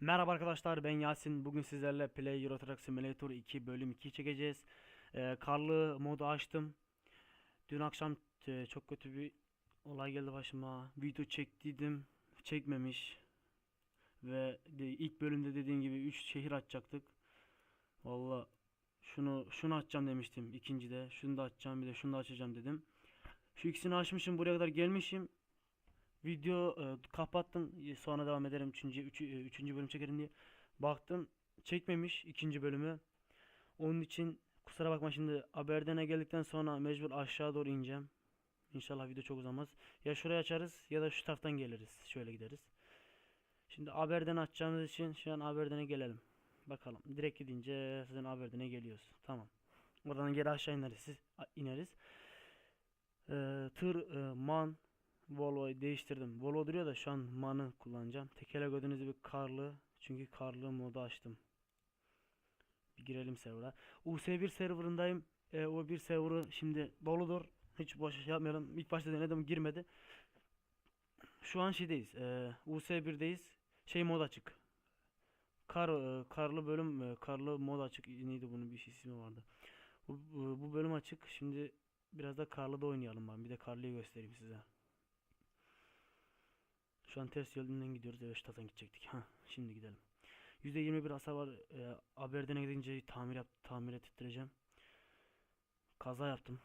Merhaba arkadaşlar ben Yasin. Bugün sizlerle Play Euro Truck Simulator 2 bölüm 2 çekeceğiz. Ee, karlı modu açtım. Dün akşam e, çok kötü bir olay geldi başıma. Video çektiydim. Çekmemiş. Ve de, ilk bölümde dediğim gibi 3 şehir açacaktık. Valla şunu şunu açacağım demiştim ikincide. Şunu da açacağım bir de şunu da açacağım dedim. Şu ikisini açmışım buraya kadar gelmişim. Video e, kapattım. E, Sonra devam ederim. Üçüncü, üçü, e, üçüncü bölüm çekerim diye. Baktım çekmemiş ikinci bölümü. Onun için kusura bakma şimdi Aberdeen'e geldikten sonra mecbur aşağı doğru ineceğim. İnşallah video çok uzamaz. Ya şuraya açarız ya da şu taraftan geliriz. Şöyle gideriz. Şimdi Aberdeen açacağımız için şu an Aberdeen'e gelelim. Bakalım. Direkt gidince zaten Aberdeen'e geliyoruz. Tamam. Oradan geri aşağı ineriz. Siz, ineriz. Ee, tır, e, man, Volvo'yu değiştirdim. Volvo duruyor da şu an manı kullanacağım. Tekele gördüğünüz gibi karlı. Çünkü karlı modu açtım. Bir girelim server'a. US1 serverındayım. E, o bir server'ı şimdi doludur. Hiç boş şey yapmayalım. İlk başta denedim girmedi. Şu an şeydeyiz. E, US1'deyiz. Şey mod açık. Kar, e, karlı bölüm, e, karlı mod açık. Neydi bunun bir ismi vardı. Bu, bu, bu bölüm açık. Şimdi biraz da karlıda oynayalım ben. Bir de karlıyı göstereyim size. Şu an ters yolundan gidiyoruz. Evet şu taraftan gidecektik. Ha, şimdi gidelim. %21 hasar var. E, Aberdeen'e gidince tamir yap tamir ettireceğim. Kaza yaptım.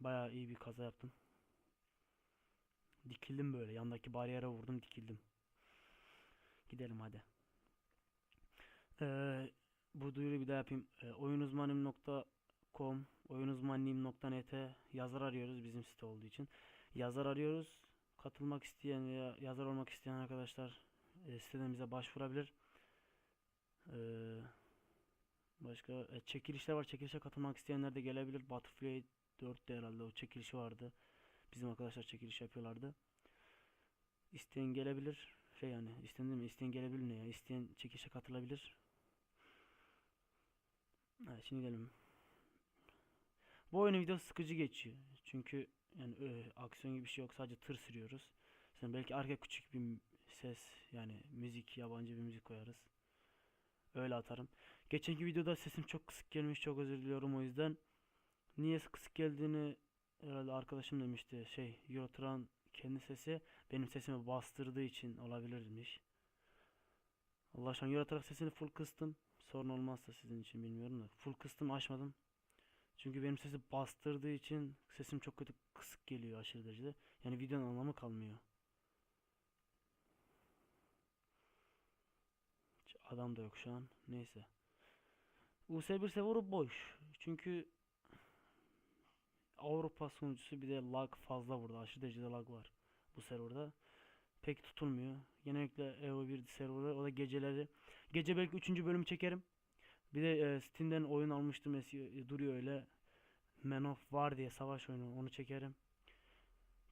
Bayağı iyi bir kaza yaptım. Dikildim böyle. Yandaki bariyere vurdum, dikildim. Gidelim hadi. Ee, bu duyuruyu bir daha yapayım. Ee, oyunuzmanim.com oyunuzmanim.net yazar arıyoruz bizim site olduğu için. Yazar arıyoruz. Katılmak isteyen veya yazar olmak isteyen arkadaşlar e, siteden bize başvurabilir. Ee, başka e, çekilişler var. Çekilişe katılmak isteyenler de gelebilir. Butterfly 4'te herhalde o çekilişi vardı. Bizim arkadaşlar çekiliş yapıyorlardı. İsteyen gelebilir. Şey yani isteyen mi? İsteyen gelebilir ne ya? İsteyen çekilişe katılabilir. Evet, şimdi gidelim. Bu oyunun videosu sıkıcı geçiyor. Çünkü yani ö, aksiyon gibi bir şey yok. Sadece tır sürüyoruz. Sonra belki arka küçük bir ses yani müzik, yabancı bir müzik koyarız. Öyle atarım. Geçenki videoda sesim çok kısık gelmiş. Çok özür diliyorum o yüzden. Niye kısık geldiğini herhalde arkadaşım demişti. Şey, Eurotran kendi sesi benim sesimi bastırdığı için olabilirmiş. Allah aşkına Eurotran sesini full kıstım. Sorun olmazsa sizin için bilmiyorum da. Full kıstım açmadım. Çünkü benim sesi bastırdığı için sesim çok kötü kısık geliyor aşırı derecede. Yani videonun anlamı kalmıyor. Adam da yok şu an. Neyse. US1 serverı boş. Çünkü Avrupa sunucusu bir de lag fazla burada. Aşırı derecede lag var bu serverda. Pek tutulmuyor. Genellikle EO1 serverı o da geceleri. Gece belki 3. bölümü çekerim. Bir de e, Steam'den oyun almıştım eski duruyor öyle. Man of War diye savaş oyunu onu çekerim.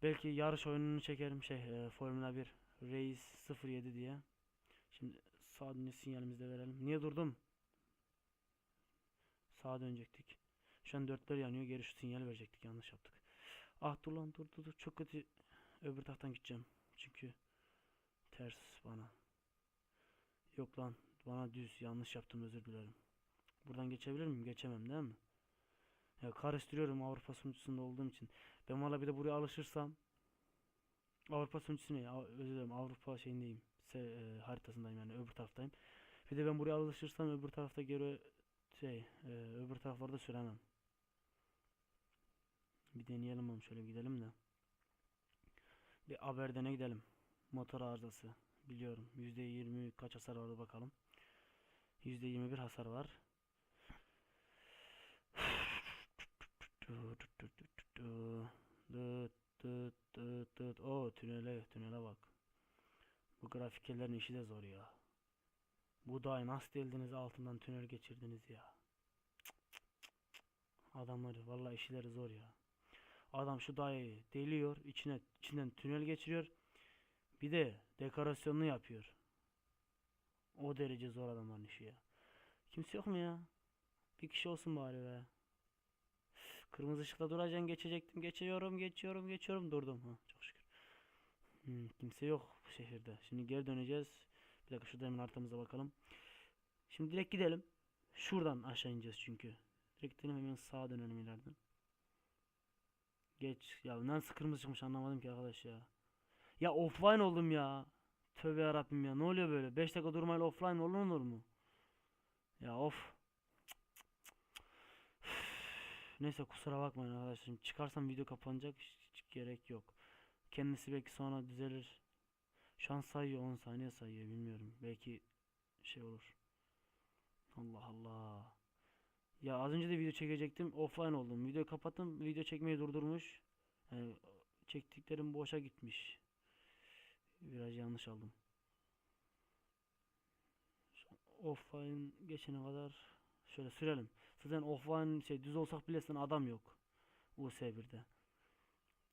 Belki yarış oyununu çekerim şey e, Formula 1 Race 07 diye. Şimdi sağ dönüş sinyalimizi de verelim. Niye durdum? Sağa dönecektik. Şu an dörtler yanıyor. Geri şu sinyal verecektik. Yanlış yaptık. Ah dur lan dur dur dur. Çok kötü. Öbür taraftan gideceğim. Çünkü ters bana. Yok lan. Bana düz. Yanlış yaptım. Özür dilerim. Buradan geçebilir miyim? Geçemem değil mi? Ya karıştırıyorum Avrupa sunucusunda olduğum için. Ben valla bir de buraya alışırsam Avrupa sunucusu ne? Özür dilerim. Avrupa şeyindeyim. Se, e, haritasındayım yani. Öbür taraftayım. Bir de ben buraya alışırsam öbür tarafta geri şey e, öbür taraflarda süremem. Bir deneyelim oğlum şöyle gidelim de. Bir Aberdeen'e gidelim. Motor arızası. Biliyorum. %20 kaç hasar var bakalım. %21 hasar var. O tünele tünele bak. Bu grafikerlerin işi de zor ya. Bu dağı nasıl deldiniz altından tünel geçirdiniz ya. Adamları vallahi işleri zor ya. Adam şu dağı deliyor, içine içinden tünel geçiriyor. Bir de dekorasyonunu yapıyor. O derece zor adamların işi ya. Kimse yok mu ya? Bir kişi olsun bari be. Kırmızı ışıkta duracaksın geçecektim. Geçiyorum, geçiyorum, geçiyorum. Durdum. Ha, çok şükür. Hmm, kimse yok bu şehirde. Şimdi geri döneceğiz. Bir dakika şurada hemen haritamıza bakalım. Şimdi direkt gidelim. Şuradan aşağı ineceğiz çünkü. Direkt gidelim hemen sağa dönelim ileriden. Geç. Ya nasıl kırmızı çıkmış anlamadım ki arkadaş ya. Ya offline oldum ya. Tövbe yarabbim ya. Ne oluyor böyle? 5 dakika durmayla offline olunur mu? Ya of. Neyse kusura bakmayın arkadaşlar. Çıkarsam video kapanacak. Hiç, hiç gerek yok. Kendisi belki sonra düzelir. Şu an sayıyor 10 saniye sayıyor bilmiyorum. Belki şey olur. Allah Allah. Ya az önce de video çekecektim. Offline oldum. Video kapattım. Video çekmeyi durdurmuş. Yani çektiklerim boşa gitmiş. Biraz yanlış aldım. Offline geçene kadar şöyle sürelim. Zaten offline şey düz olsak bile zaten adam yok. US1'de.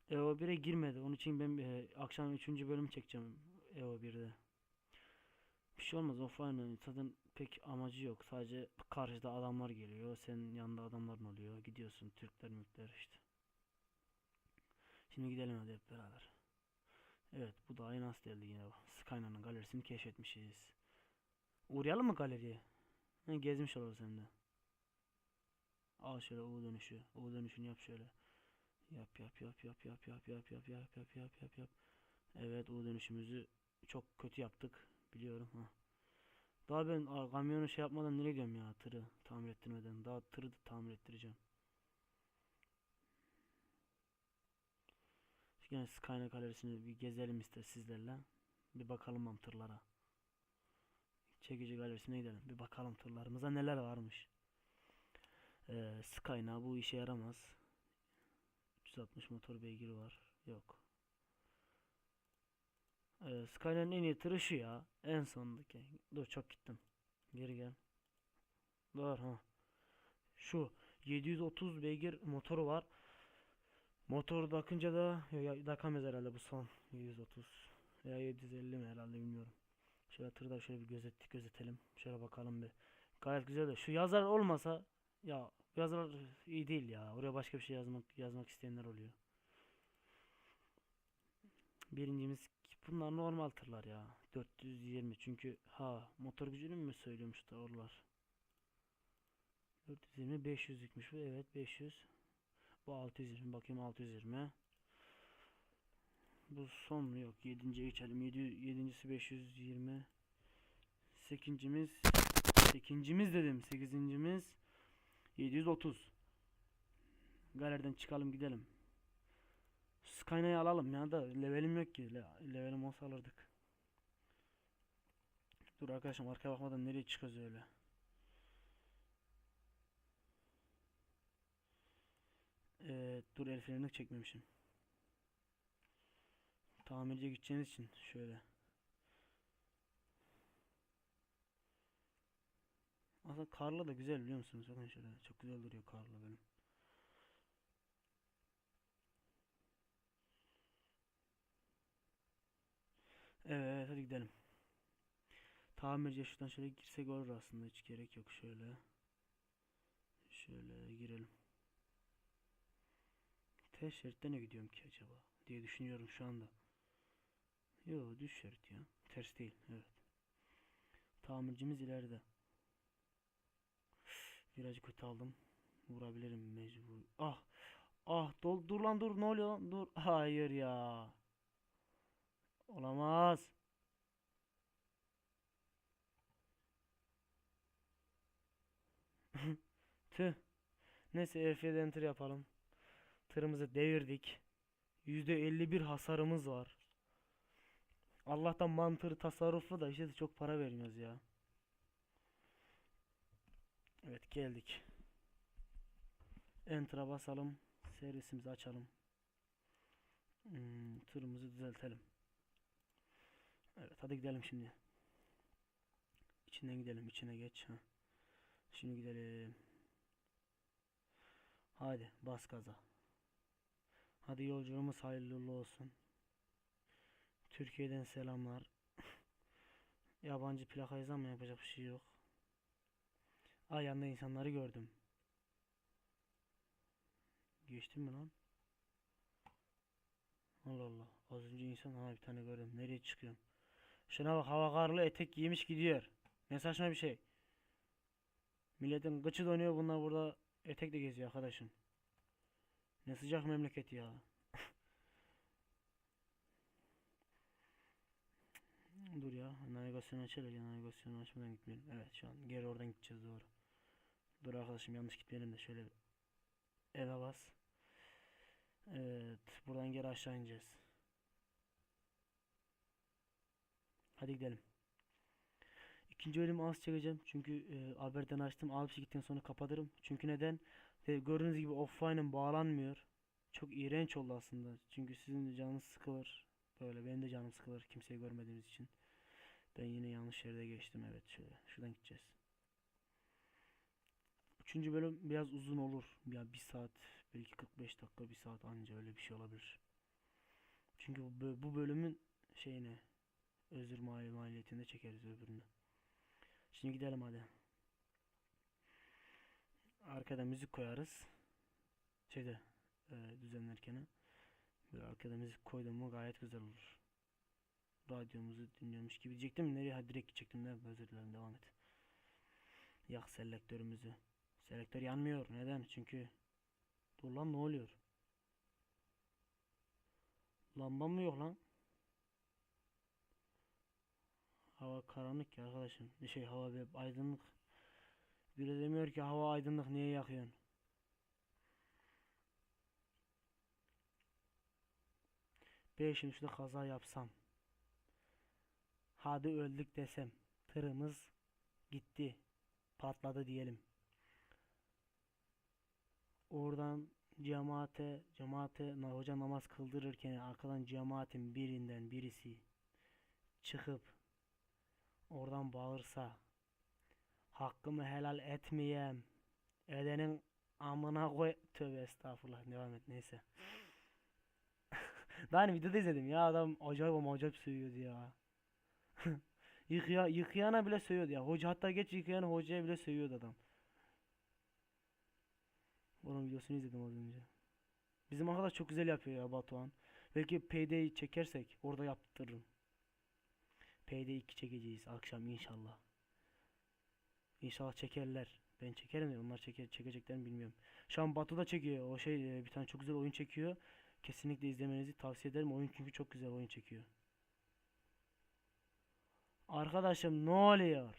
EO1'e girmedi. Onun için ben e, akşam 3. bölüm çekeceğim EO1'de. Bir şey olmaz offline yani zaten pek amacı yok. Sadece karşıda adamlar geliyor. Senin yanında adamların oluyor. Gidiyorsun Türkler mülkler işte. Şimdi gidelim hadi hep beraber. Evet bu da aynı geldi yine. Skyna'nın galerisini keşfetmişiz. Uğrayalım mı galeriye? Ha, gezmiş oluruz hem de. Al şöyle U dönüşü. U dönüşünü yap şöyle. Yap yap yap yap yap yap yap yap yap yap yap yap yap. Evet U dönüşümüzü çok kötü yaptık. Biliyorum ha. Daha ben kamyonu şey yapmadan nereye gidiyorum ya tırı tamir ettirmeden. Daha tırı da tamir ettireceğim. Yine Skyline galerisini bir gezelim ister sizlerle. Bir bakalım tırlara. Çekici galerisine gidelim. Bir bakalım tırlarımıza neler varmış. Ee, Skyna bu işe yaramaz. 360 motor beygiri var. Yok. Ee, Skyline'ın en iyi tırı şu ya. En sondaki. Dur çok gittim. Geri gel. Dur ha. Şu 730 beygir motoru var. Motor bakınca da ya, takamaz herhalde bu son 730 veya 750 mi herhalde bilmiyorum. Şöyle tırı da şöyle bir gözettik gözetelim. Şöyle bakalım bir. Gayet güzel de şu yazar olmasa ya yazar iyi değil ya. Oraya başka bir şey yazmak yazmak isteyenler oluyor. Birincimiz bunlar normal tırlar ya. 420 çünkü ha motor gücünü mü söylüyormuş da oralar. 420 500'lükmüş bu evet 500. Bu 620 bakayım 620. Bu son yok 7. geçelim 7 yedincisi 520. 8'imiz 8'imiz dedim 8'incimiz 730. Galeriden çıkalım gidelim. Skyna'yı alalım ya da levelim yok ki. Le levelim olsa alırdık. Dur arkadaşım arkaya bakmadan nereye çıkıyoruz öyle. Ee, dur el çekmemişim. Tamirciye gideceğiniz için şöyle. Aslında karlı da güzel biliyor musunuz? Bakın şöyle çok güzel duruyor karlı benim. Evet hadi gidelim. Tamirciye şuradan şöyle girsek olur aslında hiç gerek yok şöyle. Şöyle girelim. Ters şeritte ne gidiyorum ki acaba diye düşünüyorum şu anda. Yo düz şerit ya. Ters değil. Evet. Tamircimiz ileride. Virajı kötü aldım. Vurabilirim mecbur. Ah. Ah dol dur lan dur ne oluyor lan dur. Hayır ya. Olamaz. Tüh. Neyse F7 enter yapalım. Tırımızı devirdik. %51 hasarımız var. Allah'tan mantır tasarruflu da işte çok para vermiyoruz ya. Evet geldik. Enter'a basalım. Servisimizi açalım. Hmm, tırımızı düzeltelim. Evet hadi gidelim şimdi. İçinden gidelim içine geç. Ha. Şimdi gidelim. Hadi bas gaza. Hadi yolculuğumuz hayırlı olsun. Türkiye'den selamlar. Yabancı plakayız ama yapacak bir şey yok. Ay yanında insanları gördüm. Geçtim mi lan? Allah Allah. Az önce insan ha bir tane gördüm. Nereye çıkıyorum? Şuna bak hava karlı etek giymiş gidiyor. Ne saçma bir şey. Milletin gıçı donuyor bunlar burada etekle geziyor arkadaşım. Ne sıcak memleket ya. Dur ya navigasyonu açalım ya navigasyonu açmadan gitmeyelim. Evet şu an geri oradan gideceğiz doğru. Dur arkadaşım yanlış gitmeyelim de şöyle eve bas. Evet buradan geri aşağı ineceğiz. Hadi gidelim. İkinci bölümü az çekeceğim çünkü e, haberden açtım alıp gittikten sonra kapatırım. Çünkü neden? E, gördüğünüz gibi offline'ım bağlanmıyor. Çok iğrenç oldu aslında. Çünkü sizin de canınız sıkılır. Böyle benim de canım sıkılır kimseyi görmediğimiz için. Ben yine yanlış yerde geçtim evet şöyle. Şuradan gideceğiz. Üçüncü bölüm biraz uzun olur. Ya bir saat belki 45 dakika bir saat anca öyle bir şey olabilir. Çünkü bu, bu bölümün şeyine özür mali maliyetinde çekeriz öbürünü. Şimdi gidelim hadi. Arkada müzik koyarız. Şeyde e, düzenlerken. Böyle arkada müzik koydum mu gayet güzel olur. Radyomuzu dinliyormuş gibi diyecektim. Nereye? Ha direkt gidecektim. Ne? Özür dilerim devam et. Yak selektörümüzü. Selektör yanmıyor. Neden? Çünkü dur lan ne oluyor? Lamba mı yok lan? Hava karanlık ya arkadaşım. Bir şey hava bir aydınlık. Biri demiyor ki hava aydınlık niye yakıyorsun? Ben şimdi şurada kaza yapsam. Hadi öldük desem. Tırımız gitti. Patladı diyelim. Oradan cemaate cemaate hoca namaz kıldırırken arkadan cemaatin birinden birisi çıkıp oradan bağırsa hakkımı helal etmeyem edenin amına koy tövbe estağfurullah devam et neyse daha hani videoda izledim ya adam acayip ama acayip sövüyordu ya Yıkaya, yıkayana bile sövüyordu ya hoca hatta geç yıkayan hocaya bile sövüyordu adam onun videosunu izledim az önce. Bizim arkadaş çok güzel yapıyor ya Batuhan. Belki PD'yi çekersek orada yaptırırım. PD 2 çekeceğiz akşam inşallah. İnşallah çekerler. Ben çekerim de onlar çeker çekecekler mi bilmiyorum. Şu an Batu da çekiyor. O şey e, bir tane çok güzel oyun çekiyor. Kesinlikle izlemenizi tavsiye ederim. Oyun çünkü çok güzel oyun çekiyor. Arkadaşım ne oluyor?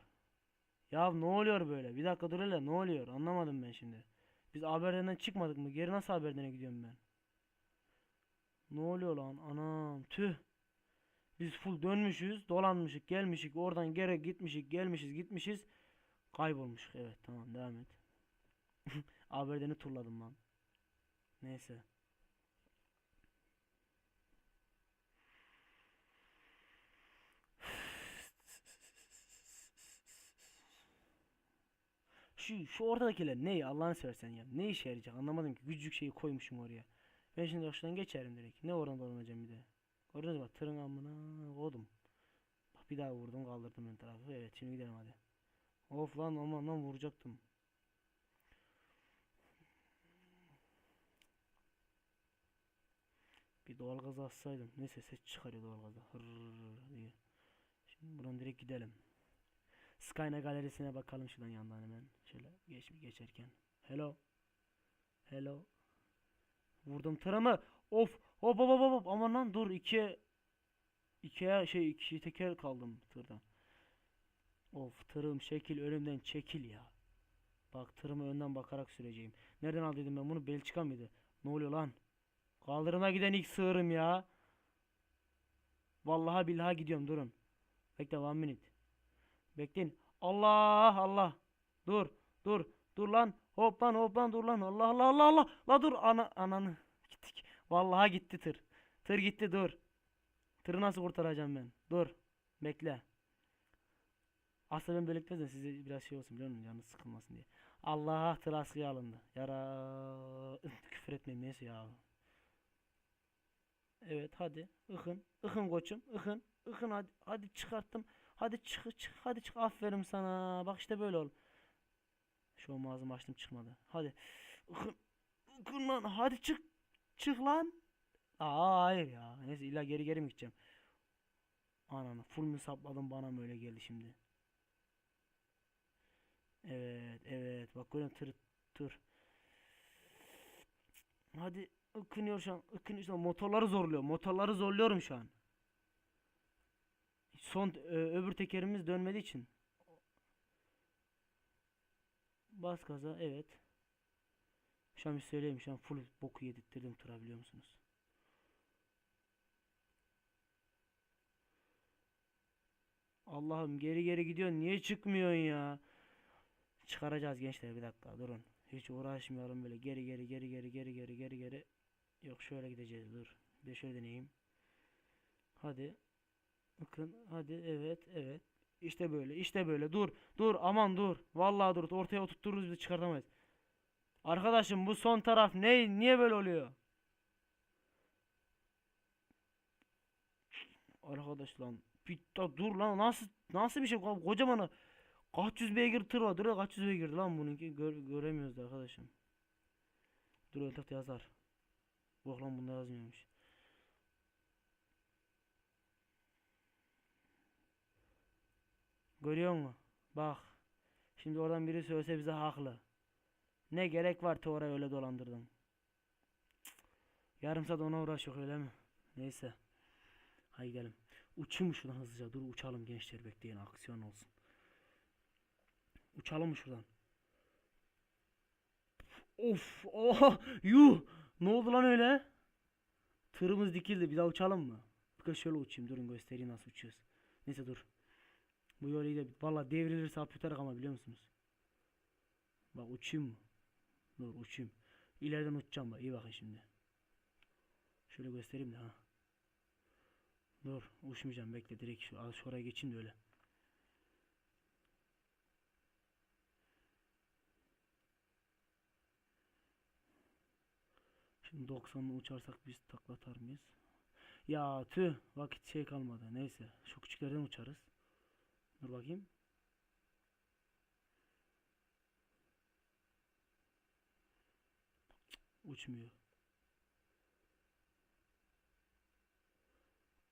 Ya ne oluyor böyle? Bir dakika dur hele ne oluyor? Anlamadım ben şimdi. Biz haberden çıkmadık mı? Geri nasıl haberden gidiyorum ben? Ne oluyor lan? Anam tüh. Biz full dönmüşüz, dolanmışık, gelmişik, oradan geri gitmişik, gelmişiz, gitmişiz. Kaybolmuşuk. Evet tamam devam et. Haberdeni turladım lan. Neyse. Şu, şu ortadakiler ne Allah'ını seversen ya. Ne işe yarayacak anlamadım ki. Küçücük şeyi koymuşum oraya. Ben şimdi şuradan geçerim direkt. Ne oradan dolanacağım bir de. Gördünüz bak tırın amına koydum. Bak bir daha vurdum kaldırdım ön tarafı. Evet şimdi gidelim hadi. Of lan aman lan vuracaktım. Bir doğal gaz assaydım. Neyse ses çıkarıyor doğal gazı. Hırrrr diye. Şimdi buradan direkt gidelim. Skyna galerisine bakalım şuradan yandan hemen. Şöyle geç geçerken. Hello. Hello. Vurdum tırımı. Of. Hop hop hop hop. Aman lan dur. ikiye ikiye şey iki teker kaldım tırdan. Of tırım şekil önümden çekil ya. Bak tırımı önden bakarak süreceğim. Nereden aldıydım ben bunu? Belçika mıydı? Ne oluyor lan? Kaldırıma giden ilk sığırım ya. Vallahi billahi gidiyorum durun. Bekle one minute. Bekleyin. Allah Allah. Dur dur dur lan. Hop lan hop lan dur lan. Allah Allah Allah Allah. La dur ana ananı. Gittik. Vallahi gitti tır. Tır gitti dur. Tırı nasıl kurtaracağım ben? Dur. Bekle. Aslında ben böyle gitmezdim size biraz şey olsun biliyor musun? Canınız sıkılmasın diye. Allah tır askıya alındı. Yara küfür etmeyeyim neyse ya. Evet hadi. Ikın. Ikın koçum. Ikın. Ikın hadi. Hadi çıkarttım. Hadi çık çık. Hadi çık. Aferin sana. Bak işte böyle ol. Şu ağzımı açtım çıkmadı. Hadi. Ikın. Lan. Hadi çık. Çık lan. Aa hayır ya. Neyse illa geri geri mi gideceğim? Ananı full mü sapladım bana mı öyle geldi şimdi? Evet evet bak görüyorum tır tır. Hadi ıkınıyor şu an ıkınıyor şu an motorları zorluyor motorları zorluyorum şu an. Son ö- öbür tekerimiz dönmediği için. Bas gaza evet. Şu söyleyeyim şu an full boku yedirttirdim tıra biliyor musunuz? Allah'ım geri geri gidiyorsun niye çıkmıyorsun ya? Çıkaracağız gençler bir dakika durun. Hiç uğraşmayalım böyle geri geri geri geri geri geri geri geri. Yok şöyle gideceğiz dur. Bir de şöyle deneyeyim. Hadi. Bakın hadi evet evet. İşte böyle işte böyle dur dur aman dur. Vallahi dur ortaya oturturuz bizi çıkartamayız. Arkadaşım bu son taraf ne niye böyle oluyor? Arkadaş lan da dur lan nasıl nasıl bir şey Ko- kocaman kaç yüz beygir tır var dur kaç yüz beygir lan bununki Gör, göremiyoruz da arkadaşım. Dur öyle yazar. Yok lan bunda yazmıyormuş. Görüyor musun? Bak. Şimdi oradan biri söylese bize haklı. Ne gerek var te oraya öyle dolandırdın. Yarım saat ona uğraşıyor öyle mi? Neyse. Haydi gidelim. Uçayım şuradan hızlıca? Dur uçalım gençler bekleyin aksiyon olsun. Uçalım şuradan? Of! Oha! Yuh! Ne oldu lan öyle? Tırımız dikildi. Bir daha uçalım mı? Kez şöyle uçayım. Durun göstereyim nasıl uçuyoruz. Neyse dur. Bu yol iyi de valla devrilirse hap ama biliyor musunuz? Bak uçayım mı? Dur uçayım. İleriden uçacağım bak. iyi bakın şimdi. Şöyle göstereyim de ha. Dur uçmayacağım bekle direkt şu al şuraya geçeyim de öyle. Şimdi 90'la uçarsak biz takla atar mıyız? Ya tüh vakit şey kalmadı. Neyse şu küçüklerden uçarız. Dur bakayım. Uçmuyor.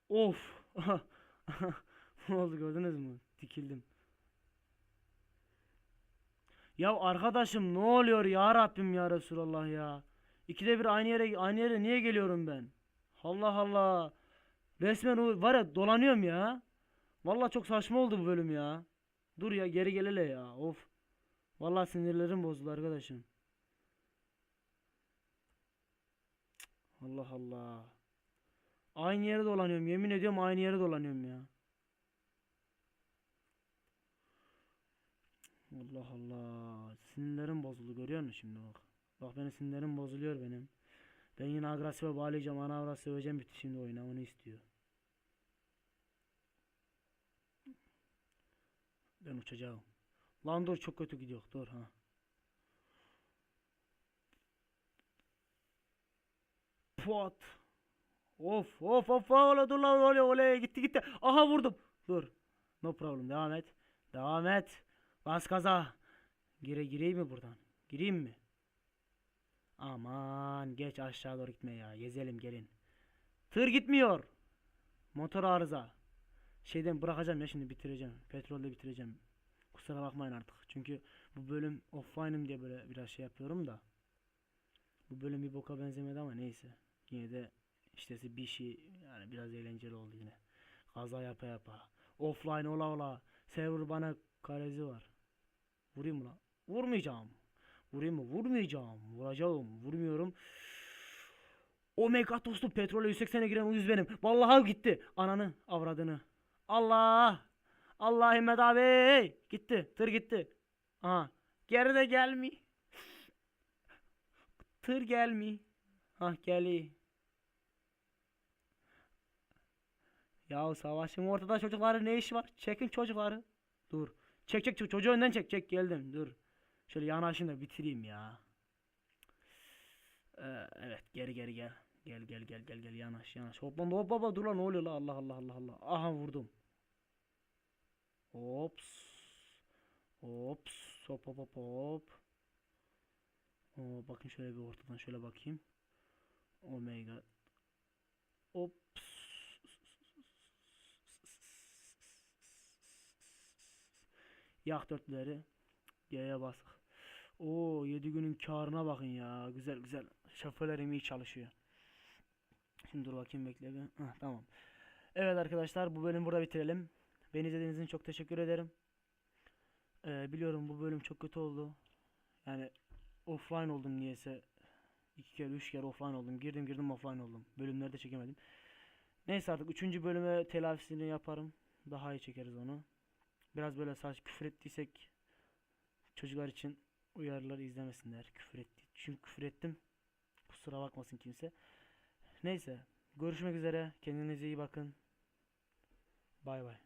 Of. Ne oldu gördünüz mü? Dikildim. Ya arkadaşım ne oluyor ya Rabbim ya Resulallah ya. İkide bir aynı yere aynı yere niye geliyorum ben? Allah Allah. Resmen var ya dolanıyorum ya. Vallahi çok saçma oldu bu bölüm ya. Dur ya geri gelele ya. Of. Vallahi sinirlerim bozuldu arkadaşım. Allah Allah. Aynı yere dolanıyorum. Yemin ediyorum aynı yere dolanıyorum ya. Allah Allah. Sinirlerim bozuldu görüyor musun şimdi bak. Bak benim sinirlerim bozuluyor benim. Ben yine agresife bağlayacağım. Ana avrat söveceğim bitti şimdi oyuna. Onu istiyor. Ben uçacağım. Lan dur çok kötü gidiyor. Dur ha. Puat. Of of of ola dur lan oley oley gitti gitti. Aha vurdum. Dur. No problem devam et. Devam et. Bas gaza. Gire gireyim mi buradan? Gireyim mi? Aman geç aşağı doğru gitme ya. Gezelim gelin. Tır gitmiyor. Motor arıza. Şeyden bırakacağım ya şimdi bitireceğim. Petrolde bitireceğim. Kusura bakmayın artık. Çünkü bu bölüm offline'ım diye böyle biraz şey yapıyorum da. Bu bölüm bir boka benzemedi ama neyse. Yine de işte bir şey yani biraz eğlenceli oldu yine. Kaza yapa yapa. Offline ola ola. Server bana karezi var. Vurayım mı lan? Vurmayacağım. Vurayım mı? Vurmayacağım. Vuracağım. Vurmuyorum. Omega tostu petrole 180'e giren uyuz benim. Vallahi gitti. Ananı avradını. Allah. Allah Himmet abi. Gitti. Tır gitti. Aha. Geride gelmi. Tır gelmi. Hah geli. Ya savaşın ortada çocukların ne işi var? Çekin çocukları. Dur. Çek çek çocuğu önden çek. Çek geldim. Dur. Şöyle yanaşın da bitireyim ya. Ee, evet geri geri gel. Gel gel gel gel gel yanaş yanaş. Hop baba hop baba dur lan ne oluyor la Allah Allah Allah Allah. Aha vurdum. Hops. Hops. Hop hop hop hop. Oo, bakın şöyle bir ortadan şöyle bakayım. Oh my god. Hops. Yak dörtleri. G'ye basık. Oo 7 günün karına bakın ya. Güzel güzel. Şoförlerim iyi çalışıyor. Şimdi dur bakayım bekle bir. Heh, tamam. Evet arkadaşlar bu bölümü burada bitirelim. Beni izlediğiniz için çok teşekkür ederim. Ee, biliyorum bu bölüm çok kötü oldu. Yani offline oldum niyeyse. İki kere üç kere offline oldum. Girdim girdim offline oldum. Bölümlerde çekemedim. Neyse artık üçüncü bölüme telafisini yaparım. Daha iyi çekeriz onu. Biraz böyle sadece küfür ettiysek çocuklar için uyarıları izlemesinler. Küfür etti. Çünkü küfür ettim. Kusura bakmasın kimse. Neyse. Görüşmek üzere. Kendinize iyi bakın. Bay bay.